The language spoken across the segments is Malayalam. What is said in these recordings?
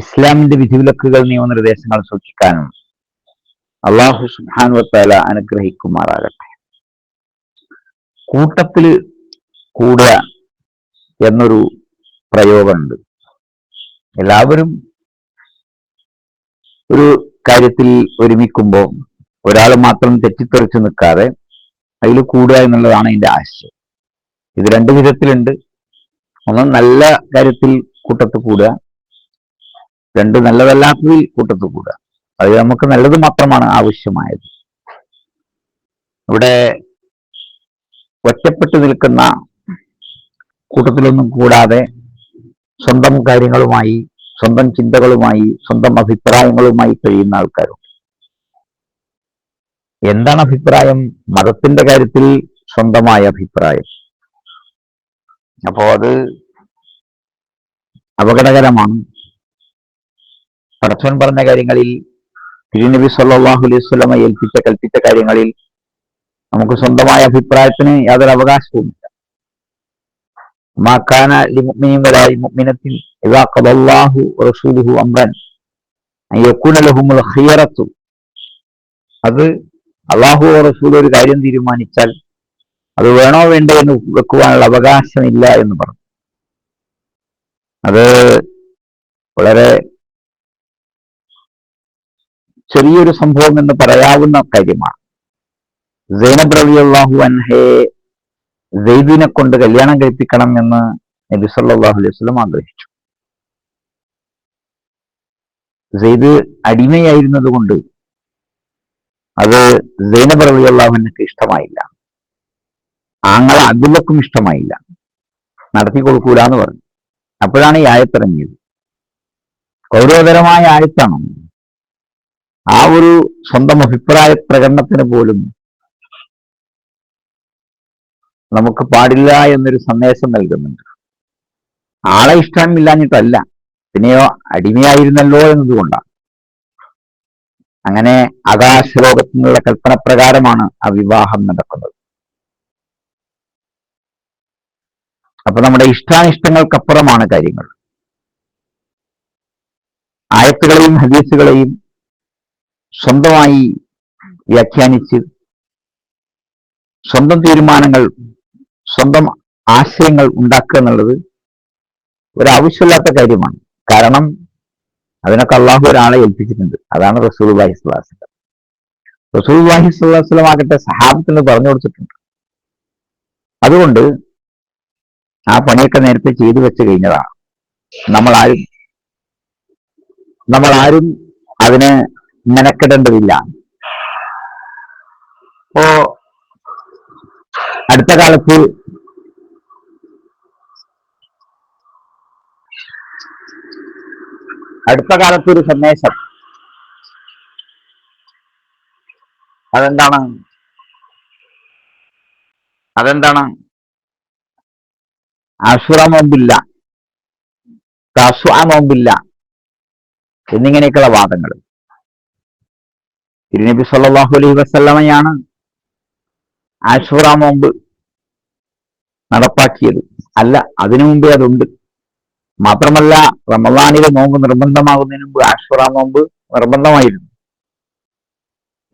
ഇസ്ലാമിന്റെ വിധിവിലക്കുകൾ നിയമനിർദ്ദേശങ്ങൾ സൂക്ഷിക്കാനും അള്ളാഹു സുബാനുവത്താല അനുഗ്രഹിക്കുമാറാകട്ടെ. കൂട്ടത്തിൽ കൂടുക എന്നൊരു പ്രയോഗമുണ്ട്. എല്ലാവരും ഒരു കാര്യത്തിൽ ഒരുമിക്കുമ്പോൾ ഒരാൾ മാത്രം തെറ്റിത്തെറിച്ച് നിൽക്കാതെ അതിൽ കൂടുക എന്നുള്ളതാണ് അതിന്റെ ആശയം. ഇത് രണ്ട് വിധത്തിലുണ്ട്. ഒന്ന് നല്ല കാര്യത്തിൽ കൂട്ടത്ത് കൂടുക രണ്ട് നല്ലതല്ലാത്തതിൽ കൂട്ടത്തിൽ കൂടുക. അത് നമുക്ക് നല്ലത് മാത്രമാണ് ആവശ്യമായത്. ഇവിടെ ഒറ്റപ്പെട്ടു നിൽക്കുന്ന കൂട്ടത്തിലൊന്നും കൂടാതെ സ്വന്തം കാര്യങ്ങളുമായി സ്വന്തം ചിന്തകളുമായി സ്വന്തം അഭിപ്രായങ്ങളുമായി കഴിയുന്ന ആൾക്കാരുണ്ട്. എന്താണ് അഭിപ്രായം? മതത്തിന്റെ കാര്യത്തിൽ സ്വന്തമായ അഭിപ്രായം. അപ്പോ അത് അപകടകരമാണ്. പടച്ചോൻ പറഞ്ഞ കാര്യങ്ങളിൽ തിരുനബി സല്ലാഹു അലൈഹി സ്വലമ ഏൽപ്പിച്ച കൽപ്പിച്ച കാര്യങ്ങളിൽ നമുക്ക് സ്വന്തമായ അഭിപ്രായത്തിന് യാതൊരു അവകാശവുമില്ല. മാക്കാന ഇദാ അംറൻ യകൂന അള്ളാഹു റസൂൽ ഒരു കാര്യം തീരുമാനിച്ചാൽ അത് വേണോ വേണ്ടോ എന്ന് വെക്കുവാനുള്ള അവകാശമില്ല എന്ന് പറഞ്ഞു. അത് വളരെ ചെറിയൊരു സംഭവം എന്ന് പറയാവുന്ന കാര്യമാണ്. സൈനബ് റബി അള്ളാഹു അൻഹയെ സെയ്ദിനെ കൊണ്ട് കല്യാണം കഴിപ്പിക്കണം എന്ന് നബി സല്ലാഹു അലൈഹി വസ്ലം ആഗ്രഹിച്ചു. സെയ്ദ് അടിമയായിരുന്നത് കൊണ്ട് അത് സൈനബ് റബി ഇഷ്ടമായില്ല. ആങ്ങളെ അതിലൊക്കും ഇഷ്ടമായില്ല. നടത്തി കൊടുക്കൂല എന്ന് പറഞ്ഞു. അപ്പോഴാണ് ഈ ആയത്തിറങ്ങിയത് ഗൗരവതരമായ ആയത്താണ്. ആ ഒരു സ്വന്തം അഭിപ്രായ പ്രകടനത്തിന് പോലും നമുക്ക് പാടില്ല എന്നൊരു സന്ദേശം നൽകുന്നുണ്ട്. ആളെ ഇഷ്ടമില്ലാഞ്ഞിട്ടല്ല. പിന്നെയോ അടിമയായിരുന്നല്ലോ എന്നതുകൊണ്ടാണ്. അങ്ങനെ ആകാശലോകത്തിനുള്ള കൽപ്പന പ്രകാരമാണ് ആ വിവാഹം നടക്കുന്നത്. അപ്പൊ നമ്മുടെ ഇഷ്ടാനിഷ്ടങ്ങൾക്കപ്പുറമാണ് കാര്യങ്ങൾ. ആയത്തുകളെയും ഹദീസുകളെയും സ്വന്തമായി വ്യാഖ്യാനിച്ച് സ്വന്തം തീരുമാനങ്ങൾ സ്വന്തം ആശയങ്ങൾ ഉണ്ടാക്കുക എന്നുള്ളത് ഒരാവശ്യമില്ലാത്ത കാര്യമാണ്. കാരണം അതിനൊക്കെ അള്ളാഹു ഒരാളെ ഏൽപ്പിച്ചിട്ടുണ്ട്. അതാണ് റസൂൽ വാഹി സ്വലാസ്ലം റസൂൽ വാഹി സ്വലാസ്ലം ആകട്ടെ സഹാബത്തിന് പറഞ്ഞു കൊടുത്തിട്ടുണ്ട്. അതുകൊണ്ട് ആ പണിയൊക്കെ നേരത്തെ ചെയ്തു വെച്ച് കഴിഞ്ഞതാണ്. നമ്മളാരും ആരും അതിന് മെനക്കെടേണ്ടതില്ല. ഇപ്പോ അടുത്ത കാലത്ത് അടുത്ത കാലത്ത് ഒരു സന്ദേശം. അതെന്താണ്? അതെന്താണ്? അസുറ നോമ്പില്ല. കസുറ നോമ്പില്ല. എന്നിങ്ങനെയൊക്കെയുള്ള വാദങ്ങൾ. തിരുനബി സല്ലാഹു അലൈഹി വസല്ലമയാണ് ആഷുറ നോമ്പ് നടപ്പാക്കിയത്. അല്ല അതിനു മുമ്പേ അതുണ്ട്. മാത്രമല്ല റമദാനിലെ നോമ്പ് നിർബന്ധമാകുന്നതിന് മുമ്പ് ആഷുറ നോമ്പ് നിർബന്ധമായിരുന്നു.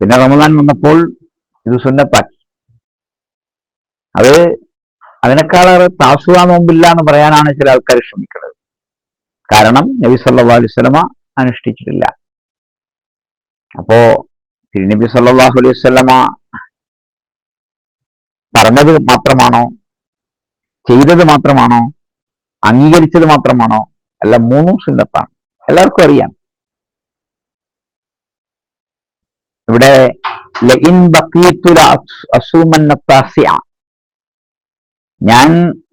പിന്നെ റമദാൻ വന്നപ്പോൾ ഇത് സുന്നത്താക്കി. അത് അതിനേക്കാളേറെ താസുവ നോമ്പില്ല എന്ന് പറയാനാണ് ചില ആൾക്കാർ ശ്രമിക്കുന്നത്. കാരണം നബി സല്ലാ അലൈഹി സ്വലമ അനുഷ്ഠിച്ചിട്ടില്ല. അപ്പോ തിരുനബി സല്ലാഹു അലൈഹി സ്വലമ പറഞ്ഞത് മാത്രമാണോ? ചെയ്തത് മാത്രമാണോ? അംഗീകരിച്ചത് മാത്രമാണോ? അല്ല മൂന്നും സുന്നത്താണ്. എല്ലാവർക്കും അറിയാം. ഇവിടെ ഞാൻ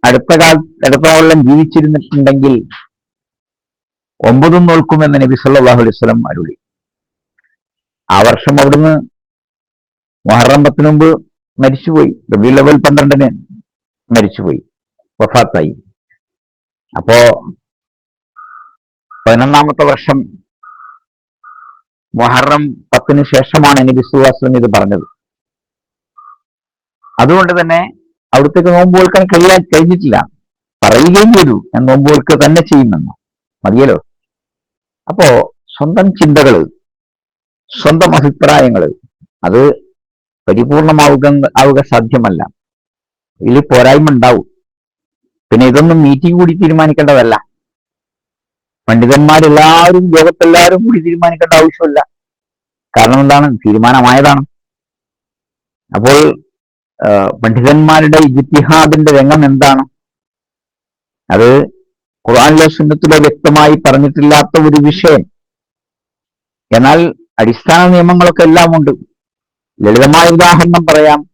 അടുത്ത കാല അടുത്ത കൊല്ലം ജീവിച്ചിരുന്നിട്ടുണ്ടെങ്കിൽ ഒമ്പതും നോൽക്കുമെന്ന് നബി സല്ലാഹു അലൈഹി സ്വലം അരുളി. ആ വർഷം അവിടുന്ന് മൊഹറം പത്തിന് മുമ്പ് മരിച്ചുപോയി. റബി ലെവൽ പന്ത്രണ്ടിന് മരിച്ചുപോയി. വഫാത്തായി. അപ്പോ പതിനൊന്നാമത്തെ വർഷം മൊഹറം പത്തിന് ശേഷമാണ് നബി സുഹാസ്ലം ഇത് പറഞ്ഞത്. അതുകൊണ്ട് തന്നെ അവിടത്തേക്ക് നോമ്പ് കൊടുക്കാൻ കഴിയാൻ കഴിഞ്ഞിട്ടില്ല. പറയുകയും ചെയ്തു. ഞാൻ നോമ്പ് കൊടുക്കുക തന്നെ ചെയ്യുമെന്ന്. മതിയല്ലോ? അപ്പോ സ്വന്തം ചിന്തകൾ സ്വന്തം അഭിപ്രായങ്ങൾ അത് പരിപൂർണമാവുക ആവുക സാധ്യമല്ല. ഇതിൽ പോരായ്മ ഉണ്ടാവും. പിന്നെ ഇതൊന്നും മീറ്റിംഗ് കൂടി തീരുമാനിക്കേണ്ടതല്ല. പണ്ഡിതന്മാരെല്ലാവരും ലോകത്തെല്ലാവരും കൂടി തീരുമാനിക്കേണ്ട ആവശ്യമില്ല. കാരണം എന്താണ്? തീരുമാനമായതാണ്. അപ്പോൾ പണ്ഡിതന്മാരുടെ ഇജിത്തിഹാദിന്റെ രംഗം എന്താണ്? അത് ഖുർആാനിലെ സുന്നത്തിലോ വ്യക്തമായി പറഞ്ഞിട്ടില്ലാത്ത ഒരു വിഷയം. എന്നാൽ അടിസ്ഥാന നിയമങ്ങളൊക്കെ എല്ലാം ഉണ്ട്. ലളിതമായ ഉദാഹരണം പറയാം.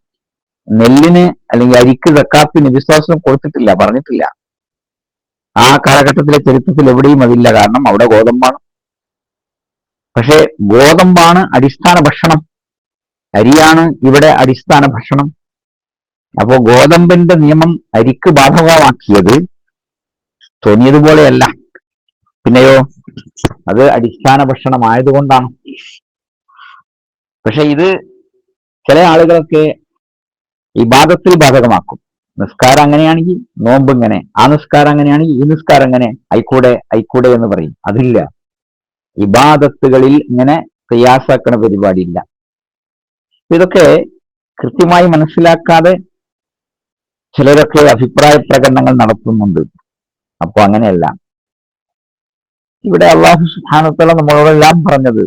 നെല്ലിന് അല്ലെങ്കിൽ അരിക്ക് വെക്കാത്തിന് വിശ്വാസം കൊടുത്തിട്ടില്ല പറഞ്ഞിട്ടില്ല. ആ കാലഘട്ടത്തിലെ ചരിത്രത്തിൽ എവിടെയും അതില്ല. കാരണം അവിടെ ഗോതമ്പാണ്. പക്ഷെ ഗോതമ്പാണ് അടിസ്ഥാന ഭക്ഷണം. അരിയാണ് ഇവിടെ അടിസ്ഥാന ഭക്ഷണം. അപ്പോ ഗോതമ്പിന്റെ നിയമം അരിക്ക് ബാധകമാക്കിയത് തോന്നിയതുപോലെയല്ല. പിന്നെയോ അത് അടിസ്ഥാന ഭക്ഷണമായതുകൊണ്ടാണ്. പക്ഷെ ഇത് ചില ആളുകളൊക്കെ ഈ ബാധത്തിൽ ബാധകമാക്കും. നിസ്കാരം അങ്ങനെയാണെങ്കിൽ നോമ്പ് ഇങ്ങനെ ആ നിസ്കാരം അങ്ങനെയാണെങ്കിൽ ഈ നിസ്കാരം അങ്ങനെ ആയിക്കൂടെ ആയിക്കൂടെ എന്ന് പറയും. അതില്ല. ഇബാദത്തുകളിൽ ഇങ്ങനെ പ്രയാസാക്കണ പരിപാടിയില്ല. ഇതൊക്കെ കൃത്യമായി മനസ്സിലാക്കാതെ ചിലരൊക്കെ അഭിപ്രായ പ്രകടനങ്ങൾ നടത്തുന്നുണ്ട്. അപ്പൊ അങ്ങനെയല്ല. ഇവിടെ അള്ളാഹു സുഹാനത്തോളം നമ്മളോടെല്ലാം പറഞ്ഞത്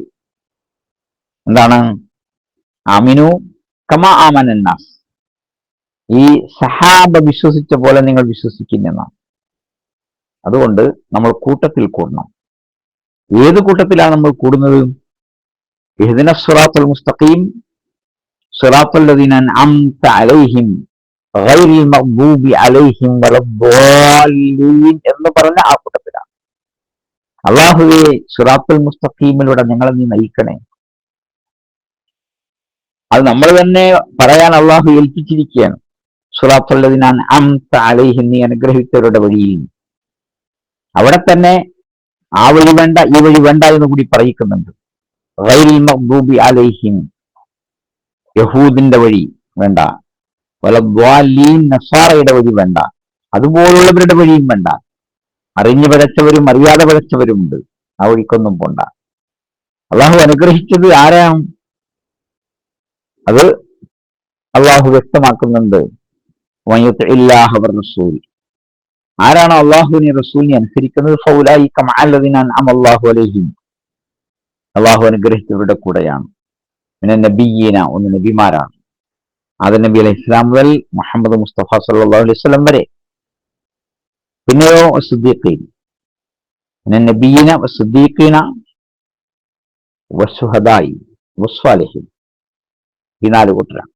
എന്താണ്? അമിനു കമ ആമനന്നാസ്. ഈ സഹാബ വിശ്വസിച്ച പോലെ നിങ്ങൾ വിശ്വസിക്കുന്നെന്നാണ് അതുകൊണ്ട് നമ്മൾ കൂട്ടത്തിൽ കൂടണം. ഏത് കൂട്ടത്തിലാണ് നമ്മൾ കൂടുന്നത്? ഇഹ്ദിന സുറാത്തുൽ മുസ്തഖീം അലൈഹിം അലൈഹിം എന്ന് പറഞ്ഞ ആ കൂട്ടത്തിലാണ്. അള്ളാഹുവെ സുറാത്തുൽ മുസ്തഖീമിലൂടെ ഞങ്ങളെ നീ നയിക്കണേ. അത് നമ്മൾ തന്നെ പറയാൻ അള്ളാഹു ഏൽപ്പിച്ചിരിക്കുകയാണ്. സുറാത്തുള്ളതിനാൻ അംത അലൈഹിം നീ അനുഗ്രഹിച്ചവരുടെ വഴിയിൽ. അവിടെ തന്നെ ആ വഴി വേണ്ട ഈ വഴി വേണ്ട എന്ന് കൂടി പറയിക്കുന്നുണ്ട്. അലൈഹിം. യഹൂദിന്റെ വഴി വേണ്ട. നസാറയുടെ വഴി വേണ്ട. അതുപോലുള്ളവരുടെ വഴിയും വേണ്ട. അറിഞ്ഞു പഴച്ചവരും അറിയാതെ പഴച്ചവരും ഉണ്ട് ആ വഴിക്കൊന്നും പോണ്ട. അള്ളാഹു അനുഗ്രഹിച്ചത് ആരാണ്? അത് അള്ളാഹു വ്യക്തമാക്കുന്നുണ്ട്. ആരാണോ അള്ളാഹുവിനെ റസൂലിനെ അനുസരിക്കുന്നത്? അള്ളാഹു അനുഗ്രഹിച്ചവരുടെ കൂടെയാണ്. പിന്നെ നബീന ഒന്ന് നബിമാരാണ്. ആദ നബി അലൈഹി ഇസ്ലാം മുതൽ മുഹമ്മദ് മുസ്തഫ സല്ലാഹു അലൈഹി സ്വലം വരെ. പിന്നെയോ സുദ്ദീഖീൻ പിന്നെ നബീന സുദ്ദീഖീന വസുഹദായി വസ്വാലിഹിൻ ഈ നാല് കൂട്ടരാണ്.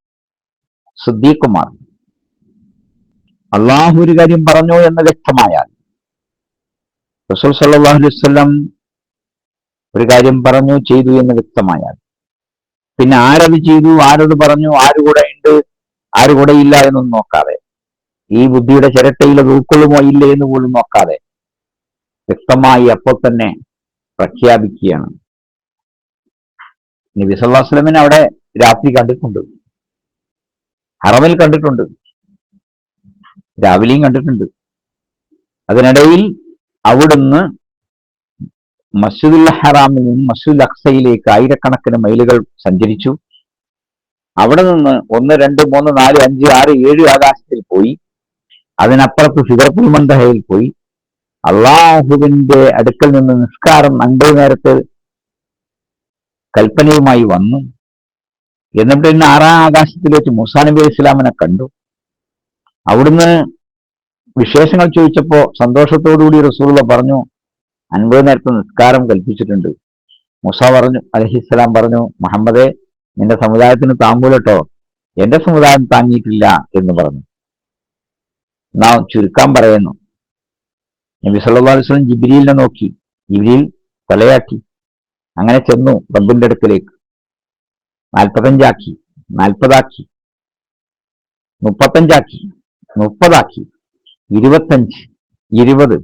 സുദ്ദീഖുമാർ. അള്ളാഹു ഒരു കാര്യം പറഞ്ഞു എന്ന് വ്യക്തമായാൽ റസൂൽ സല്ലാഹു അലൈവല്ലം ഒരു കാര്യം പറഞ്ഞു ചെയ്തു എന്ന് വ്യക്തമായാൽ പിന്നെ ആരത് ചെയ്തു ആരത് പറഞ്ഞു ആര് കൂടെ ഉണ്ട് ആര് കൂടെ ഇല്ല എന്നൊന്നും നോക്കാതെ ഈ ബുദ്ധിയുടെ ചിരട്ടയിൽ അത് ഉൾക്കൊള്ളുമോ ഇല്ല എന്ന് പോലും നോക്കാതെ വ്യക്തമായി അപ്പോൾ തന്നെ പ്രഖ്യാപിക്കുകയാണ്. നബി സല്ലാ വസ്ലമിനെ അവിടെ രാത്രി കണ്ടിട്ടുണ്ട്. ഹറമിൽ കണ്ടിട്ടുണ്ട്. രാവിലെയും കണ്ടിട്ടുണ്ട്. അതിനിടയിൽ അവിടുന്ന് മസ്ജിദുൽ ഹറാമിൽ നിന്ന് മസ്ജിദുൽ അക്സയിലേക്ക് ആയിരക്കണക്കിന് മൈലുകൾ സഞ്ചരിച്ചു. അവിടെ നിന്ന് ഒന്ന് രണ്ട് മൂന്ന് നാല് അഞ്ച് ആറ് ഏഴ് ആകാശത്തിൽ പോയി. അതിനപ്പുറത്ത് സിഗർപ്പുൽ മന്ദഹയിൽ പോയി. അള്ളാഹുവിന്റെ അടുക്കൽ നിന്ന് നിസ്കാരം അൻപത് നേരത്തെ കൽപ്പനയുമായി വന്നു. എന്നിട്ട് പിന്നെ ആറാം ആകാശത്തിൽ വെച്ച് മുസാ നബി ഇസ്ലാമിനെ കണ്ടു. അവിടുന്ന് വിശേഷങ്ങൾ ചോദിച്ചപ്പോ സന്തോഷത്തോടുകൂടി റസൂള്ള പറഞ്ഞു അൻപത് നേരത്തെ നിസ്കാരം കൽപ്പിച്ചിട്ടുണ്ട്. മുസ പറഞ്ഞു അലഹിസ്സലാം പറഞ്ഞു മുഹമ്മദെ നിന്റെ സമുദായത്തിന് താമ്പൂലട്ടോ എന്റെ സമുദായം താങ്ങിയിട്ടില്ല എന്ന് പറഞ്ഞു. നാം ചുരുക്കാൻ പറയുന്നു. നബി സല്ലാ അലുസ്ലം ജിബിരിയിലിനെ നോക്കി. ജിബിരിയിൽ കൊലയാക്കി. അങ്ങനെ ചെന്നു റബ്ബിന്റെ അടുക്കലേക്ക്. നാൽപ്പത്തഞ്ചാക്കി നാൽപ്പതാക്കി മുപ്പത്തഞ്ചാക്കി മുപ്പതാക്കി ഇരുപത്തഞ്ച് ഇരുപത്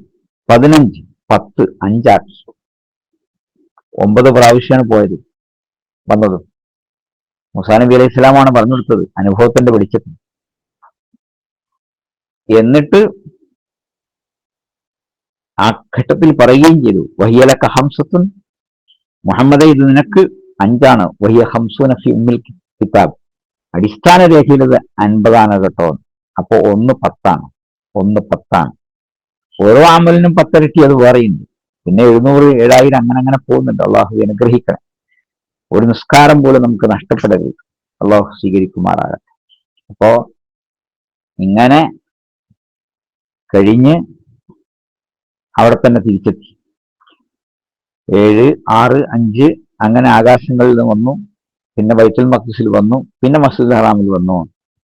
പതിനഞ്ച് പത്ത് അഞ്ചാക്കി. ഒമ്പത് പ്രാവശ്യമാണ് പോയത് വന്നത്. മുസാ നബി അലൈഹി ഇസ്ലാമാണ് പറഞ്ഞു കൊടുത്തത് അനുഭവത്തിന്റെ വെളിച്ചത്തിൽ. എന്നിട്ട് ആ ഘട്ടത്തിൽ പറയുകയും ചെയ്തു വഹിയലക്ക ഹംസത്തുൻ മുഹമ്മദ് ഇത് നിനക്ക് അഞ്ചാണ്. വഹിയ ഹംസുനഫി ഉമ്മിൽ കിതാബ്. അടിസ്ഥാന രേഖയിലത് അൻപതാണ് കേട്ടോ. അപ്പോ ഒന്ന് പത്താണ്. ഒന്ന് പത്താണ്. ഓരോ അമലിനും പത്തരട്ടി അത് വേറെയുണ്ട്. പിന്നെ എഴുന്നൂറ് ഏഴായിരം അങ്ങനെ അങ്ങനെ പോകുന്നുണ്ട്. അള്ളാഹു അനുഗ്രഹിക്കണം. ഒരു നിസ്കാരം പോലും നമുക്ക് നഷ്ടപ്പെടരുത്. അള്ളാഹു സ്വീകരിക്കുമാറാകട്ടെ. അപ്പോ ഇങ്ങനെ കഴിഞ്ഞ് അവിടെ തന്നെ തിരിച്ചെത്തി. ഏഴ് ആറ് അഞ്ച് അങ്ങനെ ആകാശങ്ങളിൽ വന്നു പിന്നെ വൈറ്റൽ മക്സിൽ വന്നു പിന്നെ മസ്ജിദ് ഹറാമിൽ വന്നു.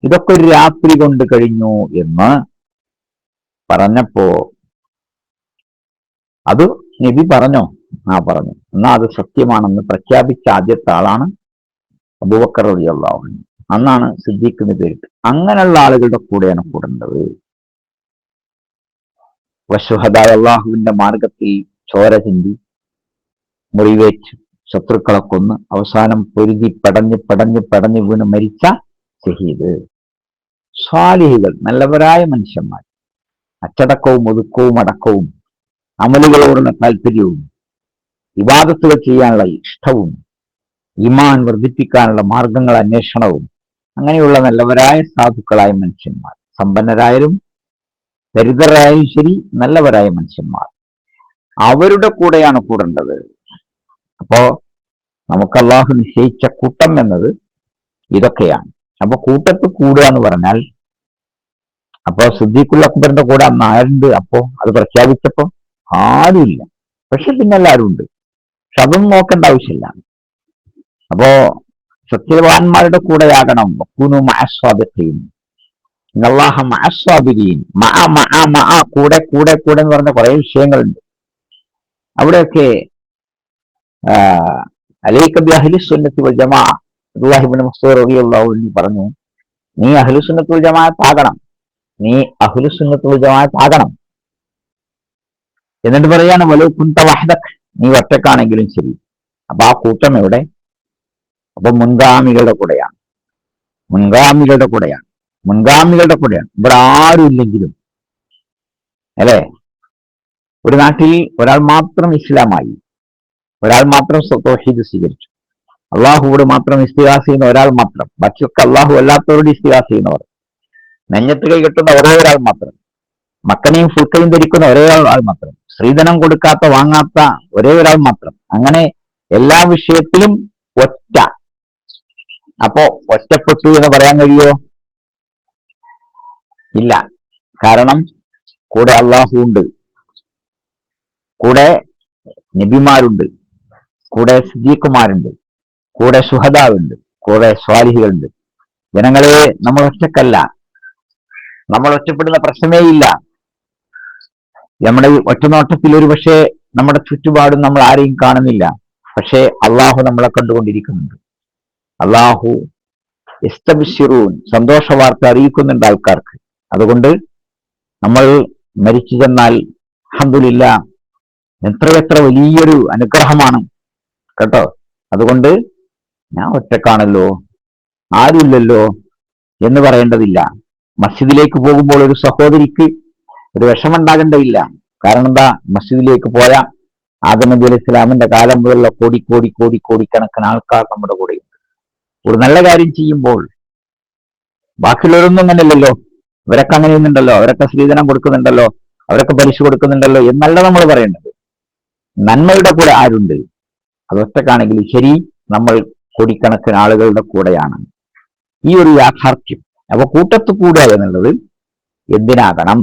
ഇതൊക്കെ ഒരു രാത്രി കൊണ്ട് കഴിഞ്ഞു എന്ന് പറഞ്ഞപ്പോ അത് നബി പറഞ്ഞോ? ആ പറഞ്ഞു. എന്നാ അത് സത്യമാണെന്ന് പ്രഖ്യാപിച്ച ആദ്യത്തെ ആളാണ് അബൂബക്കർ റളിയല്ലാഹു അന്നാണ് സിദ്ദീഖ് എന്ന് പേരിട്ട് അങ്ങനെയുള്ള ആളുകളുടെ കൂടെയാണ് കൂടേണ്ടത്. വശുഹദായ അള്ളാഹുവിന്റെ മാർഗത്തിൽ ചോര ചിന്തി മുറിവേറ്റ്. ശത്രുക്കളെ കൊന്ന് അവസാനം പൊരുതി പടഞ്ഞ് പടഞ്ഞ് പടഞ്ഞ് വീണ് മരിച്ച ഷഹീദ്. സ്വാലിഹികൾ നല്ലവരായ മനുഷ്യന്മാർ. അച്ചടക്കവും ഒതുക്കവും അടക്കവും അമലുകളോടുള്ള താല്പര്യവും വിവാദത്തുകൾ ചെയ്യാനുള്ള ഇഷ്ടവും ഇമാൻ വർദ്ധിപ്പിക്കാനുള്ള മാർഗങ്ങൾ അന്വേഷണവും അങ്ങനെയുള്ള നല്ലവരായ സാധുക്കളായ മനുഷ്യന്മാർ. സമ്പന്നരായാലും ദരിദ്രരായാലും ശരി നല്ലവരായ മനുഷ്യന്മാർ. അവരുടെ കൂടെയാണ് കൂടേണ്ടത്. അപ്പോ നമുക്ക് അള്ളാഹു നിശ്ചയിച്ച കൂട്ടം എന്നത് ഇതൊക്കെയാണ്. അപ്പൊ കൂട്ടത്ത് കൂടുക എന്ന് പറഞ്ഞാൽ അപ്പോ സിദ്ദീഖുൽ അക്ബറിന്റെ കൂടെ അന്ന് ആരുണ്ട്? അപ്പോ അത് പ്രഖ്യാപിച്ചപ്പോ ആരുമില്ല. പക്ഷെ പിന്നെ എല്ലാവരും ഉണ്ട്. പക്ഷെ അതൊന്നും നോക്കേണ്ട ആവശ്യമില്ല. അപ്പോ സത്യവാന്മാരുടെ കൂടെയാകണം. കുനു കൂടെ കൂടെ കൂടെ എന്ന് പറഞ്ഞ കുറെ വിഷയങ്ങളുണ്ട്. അവിടെയൊക്കെ അലൈക്ക ബി അഹ്ലിസുന്നത്തി വൽ ജമാ. അൻഹു പറഞ്ഞു നീ അഹ്ലുസുന്നത്തുൽ വൽ ജമാഅത്ത് ആകണം. നീ അഹ്ലുസുന്നത്തുൽ വൽ ജമാഅത്ത് ആകണം. എന്നിട്ട് പറയാണ് വലു കുന്ത വഹദക്. നീ ഒറ്റക്കാണെങ്കിലും ശരി. അപ്പൊ ആ കൂട്ടം എവിടെ? അപ്പൊ മുൻഗാമികളുടെ കൂടെയാണ്. മുൻഗാമികളുടെ കൂടെയാണ്. മുൻഗാമികളുടെ കൂടെയാണ്. ഇവിടെ ആരും ഇല്ലെങ്കിലും. അല്ലേ? ഒരു നാട്ടിൽ ഒരാൾ മാത്രം ഇസ്ലാമായി ഒരാൾ മാത്രം തൗഹീദ് സ്വീകരിച്ചു. അള്ളാഹുവോട് മാത്രം ഇസ്തിഹാസ് ചെയ്യുന്ന ഒരാൾ മാത്രം. ബാക്കിയൊക്കെ അള്ളാഹു അല്ലാത്തവരോട് ഇസ്തിഹാസ് ചെയ്യുന്നവർ. നെഞ്ഞത്ത് കൈ കെട്ടുന്ന ഒരേ ഒരാൾ മാത്രം. മക്കനെയും ഫുൽക്കയും ധരിക്കുന്ന ഒരേ ഒരാൾ മാത്രം. സ്ത്രീധനം കൊടുക്കാത്ത വാങ്ങാത്ത ഒരേ ഒരാൾ മാത്രം. അങ്ങനെ എല്ലാ വിഷയത്തിലും ഒറ്റ. അപ്പോ ഒറ്റപ്പെട്ടു എന്ന് പറയാൻ കഴിയോ ഇല്ല. കാരണം കൂടെ അള്ളാഹു ഉണ്ട് കൂടെ നബിമാരുണ്ട്. കൂടെ സിദ്ദീഖുമാരുണ്ട് കൂടെ സുഹദാവുണ്ട് കൂടെ സ്വാലിഹികളുണ്ട്. ജനങ്ങളെ നമ്മൾ ഒറ്റക്കല്ല. നമ്മൾ ഒറ്റപ്പെടുന്ന പ്രശ്നമേ ഇല്ല. നമ്മുടെ ഒറ്റനോട്ടത്തിൽ ഒരു പക്ഷേ നമ്മുടെ ചുറ്റുപാടും നമ്മൾ ആരെയും കാണുന്നില്ല. പക്ഷേ അള്ളാഹു നമ്മളെ കണ്ടുകൊണ്ടിരിക്കുന്നുണ്ട്. അള്ളാഹു ഇസ്തബിഷിറൂൻ സന്തോഷ വാർത്ത അറിയിക്കുന്നുണ്ട് ആൾക്കാർക്ക്. അതുകൊണ്ട് നമ്മൾ മരിച്ചു ചെന്നാൽ അഹമ്മദില്ല എത്ര എത്ര വലിയൊരു അനുഗ്രഹമാണ് കേട്ടോ? അതുകൊണ്ട് ഞാൻ ഒറ്റക്കാണല്ലോ. ആരുമില്ലല്ലോ എന്ന് പറയേണ്ടതില്ല. മസ്ജിദിലേക്ക് പോകുമ്പോൾ ഒരു സഹോദരിക്ക് ഒരു വിഷമുണ്ടാകേണ്ടതില്ല കാരണം എന്താ? മസ്ജിദിലേക്ക് പോയ ആദം നബി അലൈഹി ഇസ്ലാമിന്റെ കാലം മുതലുള്ള കോടി കോടി കോടി കോടിക്കണക്കിന് ആൾക്കാർ നമ്മുടെ കൂടെയുണ്ട് ഒരു നല്ല കാര്യം ചെയ്യുമ്പോൾ ബാക്കിയുള്ളവരൊന്നും അങ്ങനെയല്ലല്ലോ. അവരൊക്കെ അങ്ങനെ ചെയ്യുന്നുണ്ടല്ലോ അവരൊക്കെ സ്ത്രീധനം കൊടുക്കുന്നുണ്ടല്ലോ. അവരൊക്കെ പലിശ കൊടുക്കുന്നുണ്ടല്ലോ എന്നല്ല നമ്മൾ പറയേണ്ടത്. നന്മയുടെ കൂടെ ആരുണ്ട്? അതൊറ്റക്കാണെങ്കിൽ ശരി നമ്മൾ കോടിക്കണക്കിന് ആളുകളുടെ കൂടെയാണ്. ഈ ഒരു യാഥാർത്ഥ്യം. അപ്പൊ കൂട്ടത്ത് കൂടുക എന്നുള്ളത് എന്തിനാകണം?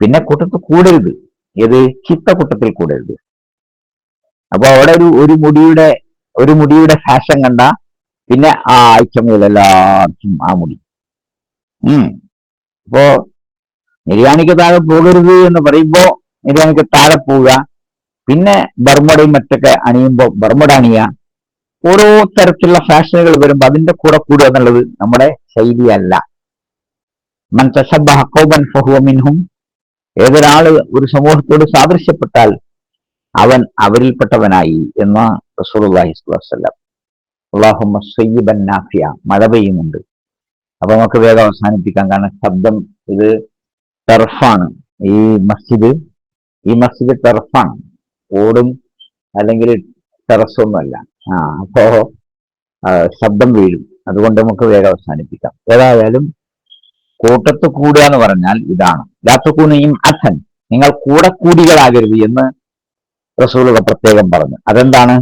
പിന്നെ കൂട്ടത്ത് കൂടരുത്. ഏത്? ചിത്തക്കൂട്ടത്തിൽ കൂടരുത്. അപ്പൊ അവിടെ ഒരു ഒരു മുടിയുടെ ഒരു മുടിയുടെ ഫാഷൻ കണ്ട പിന്നെ ആ ആഴ്ച മുതൽ എല്ലാവർക്കും ആ മുടി. ഉം. അപ്പോ നിര്യാണിക്ക് താഴെ പോകരുത് എന്ന് പറയുമ്പോ നിര്യാണിക്ക് താഴെ പോവുക. പിന്നെ ബർമുടയും മറ്റൊക്കെ അണിയുമ്പോൾ ബർമുട അണിയ ഓരോ തരത്തിലുള്ള ഫാഷനുകൾ വരുമ്പോൾ അതിന്റെ കൂടെ കൂടുക എന്നുള്ളത് നമ്മുടെ ശൈലിയല്ല. മൻ തശബ്ബഹ ഖൗമൻ ഫഹുവ മിൻഹും. ഏതൊരാൾ ഒരു സമൂഹത്തോട് സാദൃശ്യപ്പെട്ടാൽ അവൻ അവരിൽപ്പെട്ടവനായി എന്ന റസൂലുള്ളാഹി നാഫിയ. മഴ പെയ്യുന്നുണ്ട്. അപ്പൊ നമുക്ക് വേഗം അവസാനിപ്പിക്കാം. കാരണം ശബ്ദം ഇത് ടെർഫാണ് ഈ മസ്ജിദ് ഈ മസ്ജിദ് ടെറഫാണ് ഓടും അല്ലെങ്കിൽ ടെറസൊന്നുമല്ല. ആ അപ്പോ ശബ്ദം വീഴും. അതുകൊണ്ട് നമുക്ക് വേഗം അവസാനിപ്പിക്കാം. ഏതായാലും കൂട്ടത്ത് കൂടുക എന്ന് പറഞ്ഞാൽ ഇതാണ്. ലാത്തക്കൂണിയും അച്ഛൻ നിങ്ങൾ കൂടെ കൂടികളാകരുത് എന്ന് റസൂലുള്ള പ്രത്യേകം പറഞ്ഞു. അതെന്താണ്?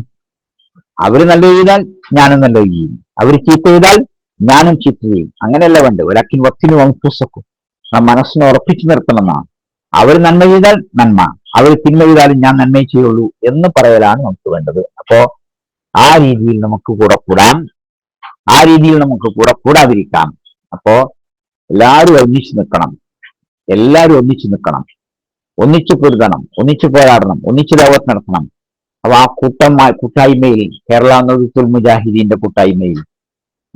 അവർ നല്ല ചെയ്താൽ ഞാനും നല്ല ചെയ്യും. അവർ ചീത്ത ചെയ്താൽ ഞാനും ചീത്ത ചെയ്യും. അങ്ങനെയല്ല വേണ്ട ഒരാക്കിൻ വത്തിന് വംശക്കും നാം മനസ്സിനെ ഉറപ്പിച്ചു നിർത്തണമെന്നാണ് അവർ നന്മ ചെയ്താൽ നന്മ. അവർ തിന്മ ചെയ്താലും ഞാൻ നന്മയെ ചെയ്യുള്ളൂ എന്ന് പറയലാണ് നമുക്ക് വേണ്ടത്. അപ്പോ ആ രീതിയിൽ നമുക്ക് കൂടെ കൂടാം. ആ രീതിയിൽ നമുക്ക് കൂടെ കൂടാതിരിക്കാം. അപ്പോ എല്ലാവരും ഒന്നിച്ചു നിൽക്കണം. എല്ലാവരും ഒന്നിച്ചു നിൽക്കണം. ഒന്നിച്ചു പൊരുതണം. ഒന്നിച്ചു പോരാടണം. ഒന്നിച്ചു ദൗവത്ത് നടത്തണം. അപ്പൊ ആ കൂട്ടമായി കൂട്ടായ്മയിൽ കേരള നദുത്തുൽ മുജാഹിദീന്റെ കൂട്ടായ്മയിൽ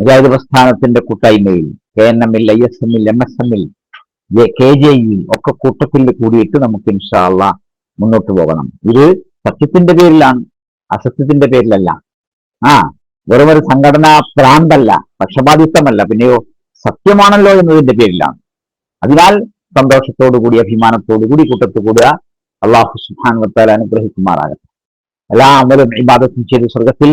മുജാഹിദ് പ്രസ്ഥാനത്തിന്റെ കൂട്ടായ്മയിൽ കെ എൻ എമ്മിൽ ഐ എസ് എമ്മിൽ എം എസ് എമ്മിൽ കെ ജെ ഇ ഒക്കെ കൂട്ടത്തിൽ കൂടിയിട്ട് നമുക്ക് ഇൻഷാള്ള മുന്നോട്ട് പോകണം. ഇത് സത്യത്തിന്റെ പേരിലാണ് അസത്യത്തിന്റെ പേരിലല്ല. ആ വെറും ഒരു സംഘടനാ പ്രാന്തല്ല പക്ഷപാതിത്വമല്ല പിന്നെയോ സത്യമാണല്ലോ എന്നതിന്റെ പേരിലാണ്. അതിനാൽ സന്തോഷത്തോടുകൂടി അഭിമാനത്തോടുകൂടി കൂട്ടത്ത് കൂടുക. അള്ളാഹു സുഹാൻ വത്താൽ അനുഗ്രഹിക്കുമാറാകട്ടെ. എല്ലാ അമലും ഇബാദത്തും ചെയ്ത് സ്വർഗത്തിൽ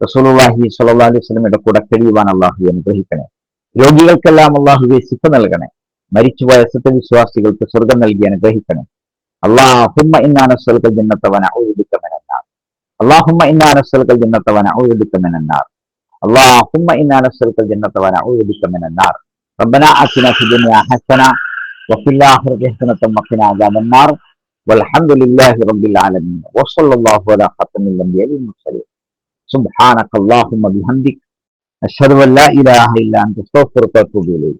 റസൂലുള്ളാഹി സ്വല്ലല്ലാഹു അലൈഹി വസല്ലമയുടെ കൂടെ കഴിയുവാൻ അള്ളാഹു അനുഗ്രഹിക്കണേ. രോഗികൾക്കെല്ലാം അള്ളാഹുവെ ശിക്ഷ നൽകണേ. മരിച്ചുപോയ സത്യവിശ്വാസികൾക്ക് സ്വർഗം നൽകി അനുഗ്രഹിക്കണേ അള്ളാഹുമ്മ ഇന്നാ നസ്അലുക ജന്നത വനഊദു ബിക മിനൻ നാർ اللهم إنا نسألك الجنة ونعوذ بك من النار اللهم إنا نسألك الجنة ونعوذ بك من النار ربنا آتنا في الدنيا حسنة وفي الآخرة حسنة وقنا عذاب النار والحمد لله رب العالمين وصلى الله على خاتم الأنبياء والمرسلين سبحانك اللهم بحمدك أشهد أن لا إله إلا أنت أستغفرك وأتوب إليك